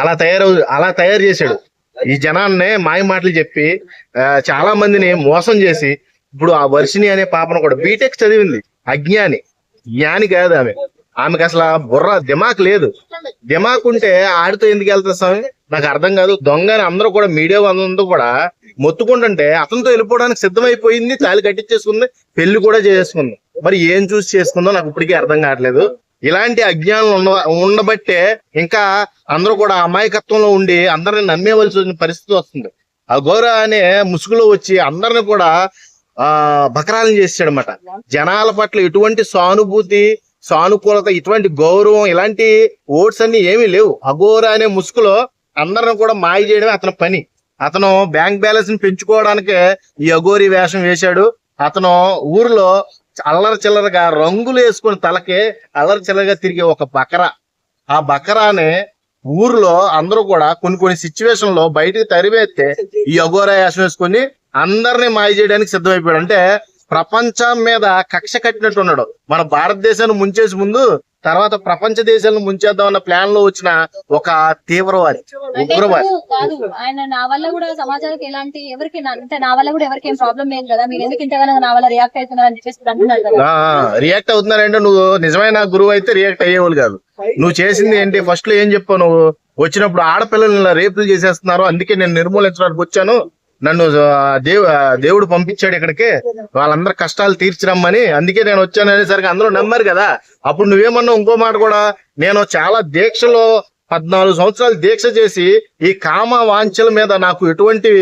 అలా తయారు అలా తయారు చేశాడు. ఈ జనాన్నే మాయ మాటలు చెప్పి చాలా మందిని మోసం చేసి ఇప్పుడు ఆ వర్షిని అనే పాపను కూడా బీటెక్ చదివింది. అజ్ఞాని. జ్ఞాని కాదు ఆమె. ఆమెకు అసలు బుర్ర దిమాక్ లేదు. దిమాక్ ఉంటే ఆడితో ఎందుకు వెళ్తా స్వామి? నాకు అర్థం కాదు. దొంగ అని అందరూ కూడా మీడియా అందరూ కూడా మొత్తుకుంటుంటే అతనితో వెళ్ళిపోవడానికి సిద్ధమైపోయింది తాలి కట్టించేసుకుంది పెళ్ళి కూడా చేసుకుంది. మరి ఏం చూసి చేసుకుందో నాకు ఇప్పటికీ అర్థం కావట్లేదు. ఇలాంటి అజ్ఞానం ఉండ ఉండబట్టే ఇంకా అందరూ కూడా అమాయకత్వంలో ఉండి అందరిని నమ్మేవలసి వచ్చిన పరిస్థితి వస్తుంది. ఆ గౌర అనే ముసుగులో వచ్చి అందరిని కూడా ఆ బకరాలను చేసాడనమాట జనాల పట్ల ఎటువంటి సానుభూతి సానుకూలత ఇటువంటి గౌరవం ఇలాంటి ఓట్స్ అన్ని ఏమీ లేవు. అఘోర అనే ముసుగులో అందరిని కూడా మాయ చేయడమే అతని పని. అతను బ్యాంక్ బ్యాలెన్స్ని పెంచుకోవడానికి ఈ అఘోరి వేషం వేశాడు. అతను ఊర్లో అల్లరి చిల్లరగా రంగులు వేసుకుని తలకి అల్లరి చిల్లరగా తిరిగే ఒక బకరా. ఆ బకరాని ఊర్లో అందరూ కూడా కొన్ని కొన్ని సిచ్యువేషన్లో బయటకు తరివేస్తే ఈ అఘోరా యాసం వేసుకొని అందరినీ మాయ చేయడానికి సిద్ధమైపోయాడు. అంటే ప్రపంచం మీద కక్ష కట్టినట్టు ఉన్నాడు మన భారతదేశాన్ని ముంచేసి ముందు తర్వాత ప్రపంచ దేశాలను ముంచేద్దాం అన్న ప్లాన్లో వచ్చిన ఒక తీవ్రవాది ఉగ్రవాది. ఆయన నా వల్ల కూడా సమాజానికి ఎలాంటి ఎవరికి అంటే నా వల్ల కూడా ఎవరికి ఏం ప్రాబ్లం లేదు కదా మీరు ఎందుకు ఇంతగానో నా వల్ల రియాక్ట్ అవుతున్నారు అని చెప్పేసి ఇప్పుడు అంటున్నారు కదా. రియాక్ట్ అవుతున్నారంటే నువ్వు నిజమైన గురువు అయితే రియాక్ట్ అయ్యేవాళ్ళు కాదు. నువ్వు చేసింది ఏంటి? ఫస్ట్లో ఏం చెప్పావు నువ్వు? వచ్చినప్పుడు ఆడపిల్లల్ని ఇలా రేపులు చేసేస్తున్నారు అందుకే నేను నిర్మూలించడానికి వచ్చాను. నన్ను దేవు దేవుడు పంపించాడు ఇక్కడికి. వాళ్ళందరి కష్టాలు తీర్చిరమ్మని. అందుకే నేను వచ్చాను అనేసరికి అందరూ నమ్మారు కదా. అప్పుడు నువ్వేమన్నావు ఇంకో మాట కూడా? నేను చాలా దీక్షలో పద్నాలుగు సంవత్సరాలు దీక్ష చేసి ఈ కామ వాంఛల మీద నాకు ఎటువంటి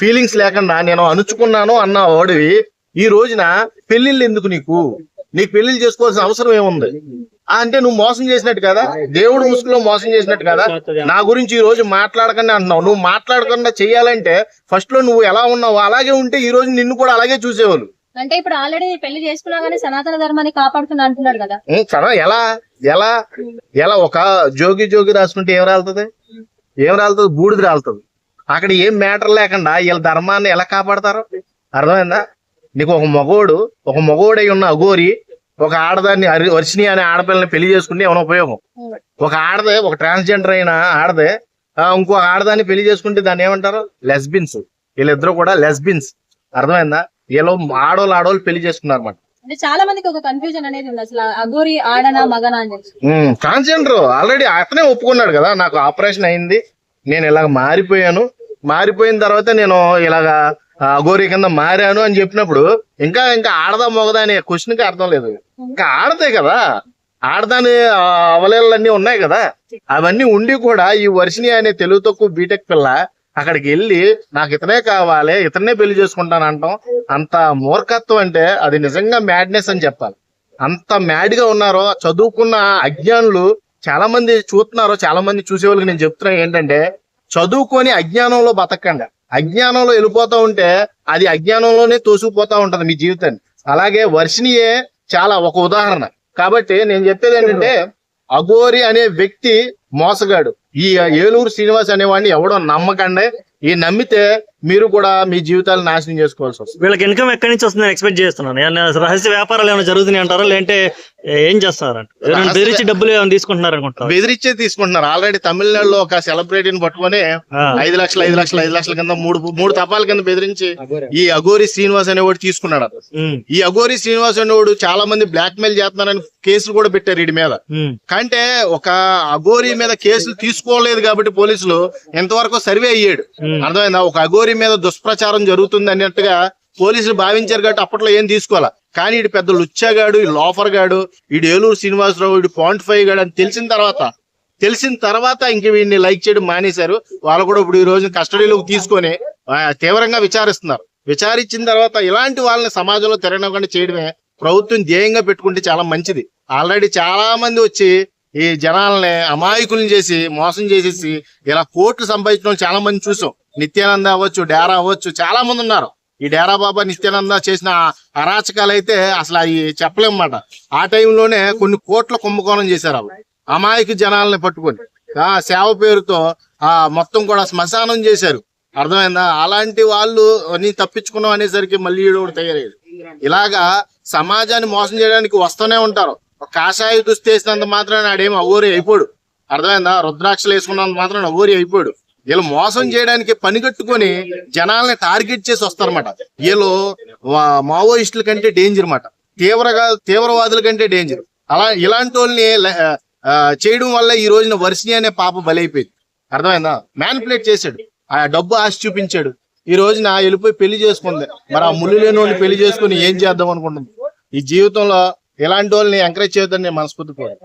ఫీలింగ్స్ లేకుండా నేను అణుచుకున్నాను అన్న వాడివి. ఈ రోజున పెళ్ళిళ్ళు ఎందుకు నీకు? నీకు పెళ్ళిళ్ళు చేసుకోవాల్సిన అవసరం ఏముంది? అంటే నువ్వు మోసం చేసినట్టు కదా? దేవుడు ముసుగులో మోసం చేసినట్టు కదా? నా గురించి ఈ రోజు మాట్లాడకుండా అంటున్నావు. నువ్వు మాట్లాడకుండా చెయ్యాలంటే ఫస్ట్లో నువ్వు ఎలా ఉన్నావు అలాగే ఉంటే ఈ రోజు నిన్ను కూడా అలాగే చూసేవాళ్ళు. అంటే ఇప్పుడు ఆల్రెడీ పెళ్ళి చేసుకున్నా గానీ సనాతన ధర్మాన్ని కాపాడుతున్నా అంటున్నాడు కదా? సరే ఎలా? ఎలా? ఎలా? ఒక జోగి జోగి రాసుకుంటే ఏం రాలుతుంది? ఏం రాలుతుంది? బూడిద రాలుతుంది. అక్కడ ఏం మ్యాటర్ లేకుండా వీళ్ళ ధర్మాన్ని ఎలా కాపాడతారు? అర్థమైందా? నీకు ఒక మగోడు ఒక మగోడై ఉన్న అఘోరి ఒక ఆడదాన్ని వర్షిని అనే ఆడపిల్లని పెళ్ళి చేసుకుంటే ఏమైనా ఉపయోగం? ఒక ఆడదే ఒక ట్రాన్స్జెండర్ అయిన ఆడదే ఇంకో ఆడదాన్ని పెళ్ళి చేసుకుంటే దాన్ని ఏమంటారు? లెస్బిన్స్. వీళ్ళిద్దరూ కూడా లెస్బిన్స్. అర్థమైందా? వీళ్ళు ఆడోళ్ళు ఆడోళ్ళు పెళ్ళి చేసుకున్నారు అన్నమాట అంటే చాలా మందికి ఒక కన్ఫ్యూజన్ అనేది ఉంది. అసలు అగోరి ఆడనా మగనా అని ట్రాన్స్జెండర్. ఆల్రెడీ అతనే ఒప్పుకున్నాడు కదా. నాకు ఆపరేషన్ అయింది. నేను ఇలాగ మారిపోయాను. మారిపోయిన తర్వాత నేను ఇలాగా అఘోరి కింద మారాను అని చెప్పినప్పుడు ఇంకా ఇంకా ఆడదా మొగదా అనే క్వశ్చన్కి అర్థం లేదు. ఇంకా ఆడదే కదా. ఆడదాని ఆ, అవలేలన్నీ ఉన్నాయి కదా. అవన్నీ ఉండి కూడా ఈ వర్షిని అనే తెలుగు తక్కువ బీటెక్ పిల్ల అక్కడికి వెళ్ళి నాకు ఇతనే కావాలి ఇతనే పెళ్ళి చేసుకుంటాను అంటాం. అంత మూర్ఖత్వం అంటే అది నిజంగా మ్యాడ్నెస్ అని చెప్పాలి. అంత మ్యాడ్గా ఉన్నారో చదువుకున్న అజ్ఞానులు చాలా మంది చూస్తున్నారు చాలా మంది చూసేవాళ్ళకి నేను చెప్తున్నా ఏంటంటే చదువుకొని అజ్ఞానంలో బతకండి. అజ్ఞానంలో వెళ్ళిపోతా ఉంటే అది అజ్ఞానంలోనే తోసుకుపోతా ఉంటది మీ జీవితాన్ని అలాగే వర్షినియే చాలా ఒక ఉదాహరణ. కాబట్టి నేను చెప్పేది ఏంటంటే అఘోరి అనే వ్యక్తి మోసగాడు. ఈ ఏలూరు శ్రీనివాస్ అనేవాడిని ఎవడో నమ్మకండి ఈ నమ్మితే మీరు కూడా మీ జీవితాలు నాశనం చేసుకోవాల్సి వస్తుంది. వీళ్ళకి ఇన్కమ్ ఎక్కడి నుంచి వస్తుందని ఎక్స్పెక్ట్ చేస్తున్నాను. రహస్య వ్యాపారాలు ఏమైనా జరుగుతున్నాయి అంటారా? లేదంటే ఏం చేస్తున్నారంట రహస్య- బెదిరించి డబ్బులు ఏమైనా తీసుకుంటున్నారు అనుకుంటారు బెదిరించే తీసుకుంటున్నారు. ఆల్రెడీ తమిళనాడులో ఒక సెలబ్రిటీని పట్టుకొని ఐదు లక్షలు ఐదు లక్షలు ఐదు లక్షల కింద మూడు మూడు తపాల కింద బెదిరించి ఈ అఘోరి శ్రీనివాస్ అనేవాడు తీసుకున్నాడు. ఈ అఘోరి శ్రీనివాస్ అనేవాడు చాలా మంది బ్లాక్ మెయిల్ చేస్తున్నారని కేసులు కూడా పెట్టారు వీడి మీద. కంటే ఒక అఘోరి మీద కేసులు తీసుకోలేదు కాబట్టి పోలీసులు ఎంతవరకు సర్వే అయ్యాడు. అర్థమైందా? ఒక అఘోరి మీద దుష్ప్రచారం జరుగుతుంది అన్నట్టుగా పోలీసులు భావించారు కాబట్టి అప్పట్లో ఏం తీసుకోవాలా? కానీ ఇటు పెద్ద లుచ్చాగాడు ఈ లోఫర్ గాడు ఇటు ఏలూరు శ్రీనివాసరావు ఇటు పాయింట్ ఫైవ్ గాడు అని తెలిసిన తర్వాత తెలిసిన తర్వాత ఇంక వీడిని లైక్ చేయడం మానేశారు. వాళ్ళు కూడా ఇప్పుడు ఈ రోజు కస్టడీలోకి తీసుకొని తీవ్రంగా విచారిస్తున్నారు. విచారించిన తర్వాత ఇలాంటి వాళ్ళని సమాజంలో తిరగకుండా చేయడమే ప్రభుత్వం ధ్యేయంగా పెట్టుకుంటే చాలా మంచిది. ఆల్రెడీ చాలా మంది వచ్చి ఈ జనాలని అమాయకులను చేసి మోసం చేసేసి ఇలా కోట్లు సంపాదించడం చాలా మంది చూసాం. నిత్యానంద అవ్వచ్చు డేరా అవ్వచ్చు చాలా మంది ఉన్నారు. ఈ డేరా బాబా నిత్యానంద చేసిన అరాచకాలు అయితే అసలు అవి చెప్పలేమన్నమాట ఆ టైంలోనే కొన్ని కోట్ల కుంభకోణం చేశారు అవి అమాయక జనాలని పట్టుకొని. ఆ సేవ పేరుతో ఆ మొత్తం కూడా శ్మశానం చేశారు. అర్థమైందా? అలాంటి వాళ్ళు నీ తప్పించుకున్నాం అనేసరికి మళ్ళీ ఈడు తయారయ్యాడు. ఇలాగా సమాజాన్ని మోసం చేయడానికి వస్తూనే ఉంటారు. కాషాయ దుస్తేసినంత మాత్రం నాడేం అవ్వూరి అయిపోడు. అర్థమైందా? రుద్రాక్షలు వేసుకున్నంత మాత్రం నవ్వూరి అయిపోయాడు వీళ్ళు మోసం చేయడానికి పని కట్టుకొని జనాల్ని టార్గెట్ చేసి వస్తారన్నమాట. వీళ్ళు మావోయిస్టుల కంటే డేంజర్ అన్నమాట తీవ్రగా తీవ్రవాదుల కంటే డేంజర్ అలా ఇలాంటి వాళ్ళని చేయడం వల్ల ఈ రోజున వర్షిణి అనే పాప బలైపోయింది. అర్థమైందా? మ్యానిపులేట్ చేశాడు. ఆ డబ్బు ఆశ చూపించాడు. ఈ రోజున వెళ్ళిపోయి పెళ్ళి చేసుకుంది. మరి ఆ ముళ్ళు లేని వాళ్ళు పెళ్ళి చేసుకుని ఏం చేద్దాం అనుకుంటుంది? ఈ జీవితంలో ఇలాంటి వాళ్ళని ఎంకరేజ్ చేయొద్దని నేను మనస్ఫూర్తి కోరు